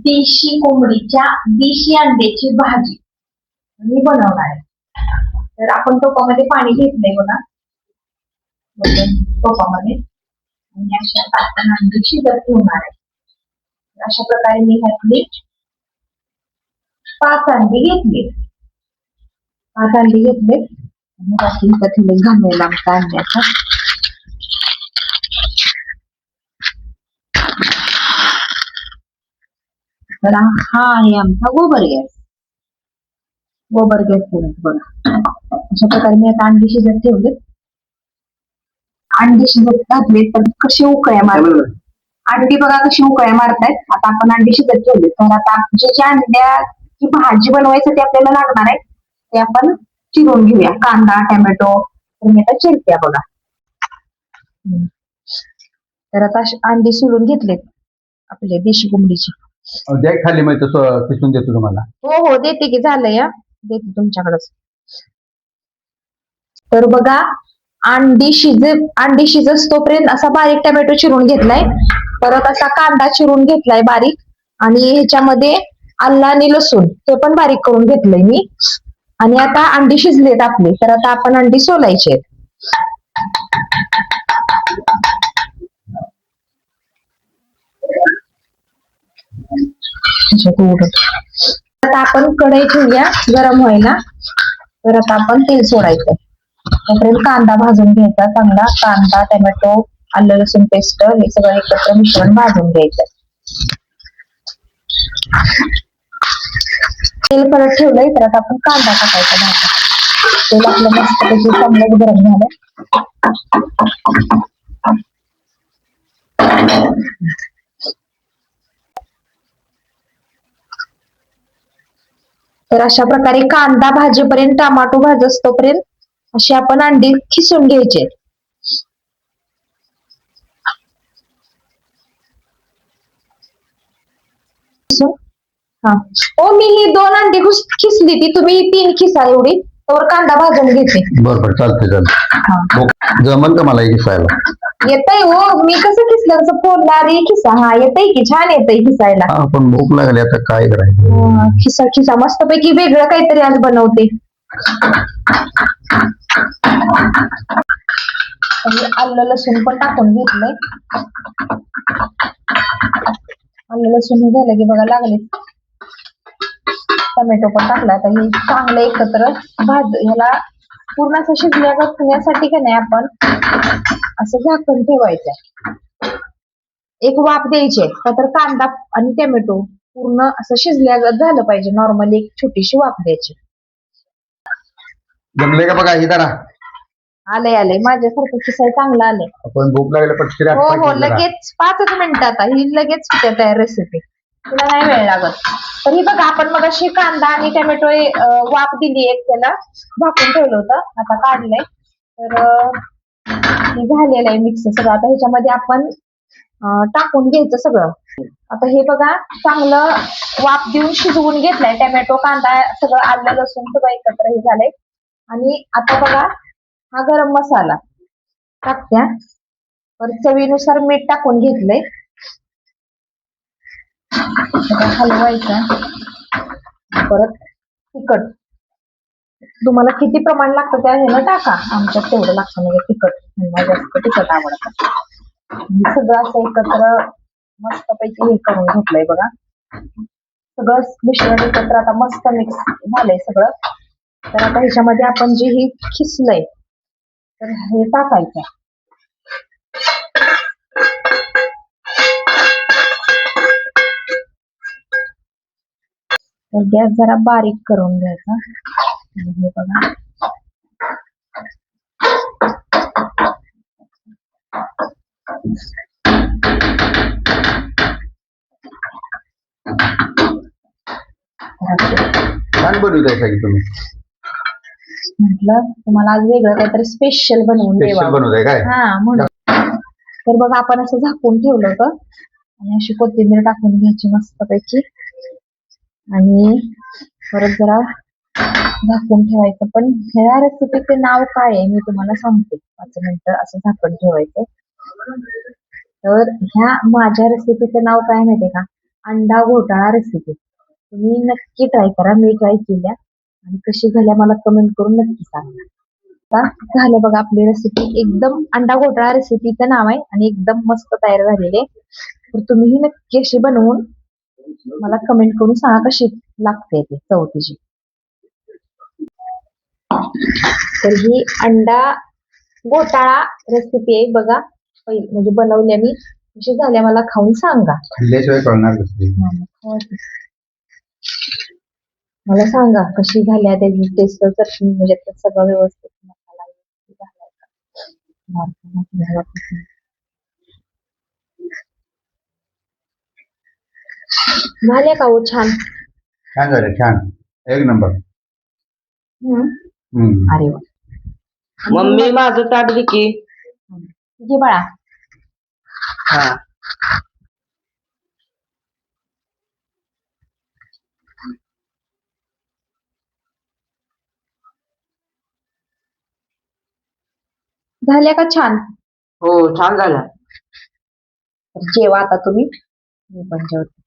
देशी कोंबडीच्या देशी अंड्याची भाजी. मी बनवणार आहे. तर आपण टोपामध्ये पाणी घेतलंय बघा. टोपामध्ये. आणि अशा आपण अंडी शिजत ठेवणार आहे. अशा प्रकारे मी घातली पाच अंडी घेतली. पाच अंडी घेतले घालायला आमच्या आमचा अंड्याचा. तर हा आहे आमचा गोबर गॅस. गोबर गॅस बघा. अशा प्रकारे मी आता अंडी शिजत ठेवले अंडी शिजत घातले तर कशी उकळ्या मारतात अंडी बघा कशी उकळ्या मारतायत. आता आपण अंडी शिजत ठेवले तर आता जे ज्या अंड्याची भाजी बनवायसाठी आपल्याला लागणार आहे ते आपण चिरून घेऊया. कांदा टोमॅटो तर मी आता चिरत्या बघा. तर आता अंडी शिरून घेतलेत आपले देशी कोंबडीची. द्या खाली मग तसं किसून देतो तुम्हाला. हो हो देते की झालंय या देते तुमच्याकडच. तर बघा अंडी शिज अंडी शिजस तोपर्यंत असा बारीक टोमॅटो चिरून घेतलाय. परत असा कांदा चिरून घेतलाय बारीक. आणि ह्याच्यामध्ये आल्ला आणि लसूण ते पण बारीक करून घेतलंय मी. आणि आता अंडी शिजलेत आपली तर आता आपण अंडी सोलायची आता आपण कढई ठेवूया गरम व्हायला. तर आता आपण तेल सोडायचं. तोपर्यंत कांदा भाजून घ्यायचा. चांगला कांदा टोमॅटो आलं लसूण पेस्ट हे सगळं एकत्र मिश्रण भाजून घ्यायचं. तेल परत ठेवलंय तर आता आपण कांदा टाकायचा भाजा तेल आपलं मस्तपैकी चांगलं गरम झालं. तर अशा प्रकारे कांदा भाजीपर्यंत टमाटो भाजस तोपर्यंत अशी आपण अंडी खिसून घ्यायचे? हा. हो मी ही दोन अंडी खुस- खिसली ती. तुम्ही तीन खिसा एवढी. तर कांदा भाजून घेते. बरं बरं. चालतंय चालतंय. हा. मग जमल का मला दिसायला येतय हो. मी कसं खिसलं तसं फोडणारी खिसा. हा येतय की? छान येतय खिसायला. हा पण भूक लागली. आता काय करायचं? हा, खिसा खिसा. मस्तपैकी वेगळं काहीतरी आज बनवते. आणि आलं लसूण पण टाकून घेतलंय. आलं लसूण हे झालं की बघा लागले. टोमॅटो पण टाकला. आता हे चांगलं एकत्र भाज ह्याला पूर्ण असं शिजल्या होण्यासाठी का नाही आपण असं झाकण ठेवायचं एक वाफ द्यायची आहे. का तर कांदा आणि टोमॅटो पूर्ण असं शिजल्यागत झालं पाहिजे. नॉर्मली एक छोटीशी वाफ द्यायची. जमले का बघा ही जरा? आलंय आलंय. माझ्यासारखं चांगलं आलंय. आपण भूक लागली पटकन हो हो. लगेच पाचच मिनिटात ही लगेच होते तयार रेसिपी तुला नाही वेळ लागत. तर ही बघा आपण मग अशी कांदा आणि टोमॅटो वाफ दिली एक त्याला. झाकून ठेवलं होतं. आता काढलंय. तर झालेलं आहे मिक्स सगळं. आता ह्याच्यामध्ये आपण टाकून घ्यायचं सगळं. आता हे बघा चांगलं वाफ देऊन शिजवून घेतलाय. टोमॅटो कांदा सगळं आलं लसूण सगळं एकत्र हे झालंय. आणि आता बघा हा गरम मसाला टाकत्या. परत चवीनुसार मीठ टाकून घेतलंय. हलवायचा हलवायचं. परत तिखट. तुम्हाला किती प्रमाण लागतं त्या ह्याला टाका. आमच्यात तेवढं लागतं म्हणजे तिखट. त्यांना जास्त तिखट आवडतं. सगळं असं एकत्र मस्तपैकी हे करून घेतलंय बघा. सगळं मिश्रण एकत्र आता मस्त मिक्स झालंय सगळं. तर आता ह्याच्यामध्ये आपण जे ही खिसलंय तर हे टाकायचं. तर गॅस जरा बारीक करून घ्यायचा. बघा छान बनवताय सगळी तुम्ही. म्हटलं तुम्हाला आज वेगळं काहीतरी स्पेशल बनवून स्पेशल देवा. बनवताय काय? हा म्हणून. तर बघा आपण असं झाकून ठेवलं होतं. आणि अशी कोथिंबीर टाकून घ्यायची मस्तपैकी. आणि परत जरा झाकून ठेवायचं. पण ह्या रेसिपीचे नाव काय आहे? मी तुम्हाला सांगते. पाच मिनिट असं झाकण ठेवायचंय. तर ह्या माझ्या रेसिपीचं नाव काय माहितीये का? अंडा घोटाळा रेसिपी तुम्ही नक्की ट्राय करा. मी ट्राय केल्या आणि कशी झाल्या मला कमेंट करून नक्की सांगा. आता झालं बघा आपली रेसिपी एकदम अंडा घोटाळा रेसिपीचं नाव आहे आणि एकदम मस्त तयार झालेली आहे. तर तुम्हीही नक्की अशी बनवून मला कमेंट करून सांगा कशी लागते ते चौथीची तर ही अंडा घोटाळा रेसिपी आहे. बघा पहिले म्हणजे बनवल्या मी. कशी झाल्या मला खाऊन सांगा. खाल्ल्याशिवाय कळणार कसं मला सांगा कशी झाल्या त्याची टेस्ट चटणी म्हणजे त्यात सगळं व्यवस्थित मसाला व्यवस्थित झालाय का? का? हो? छान. छान झालं छान. एक नंबर. अरे वा मम्मी माझं ताट दे की। घे बाळा हा। झाल्या का छान? हो छान झालं. जेवा आता तुम्ही. मी पण जेवते.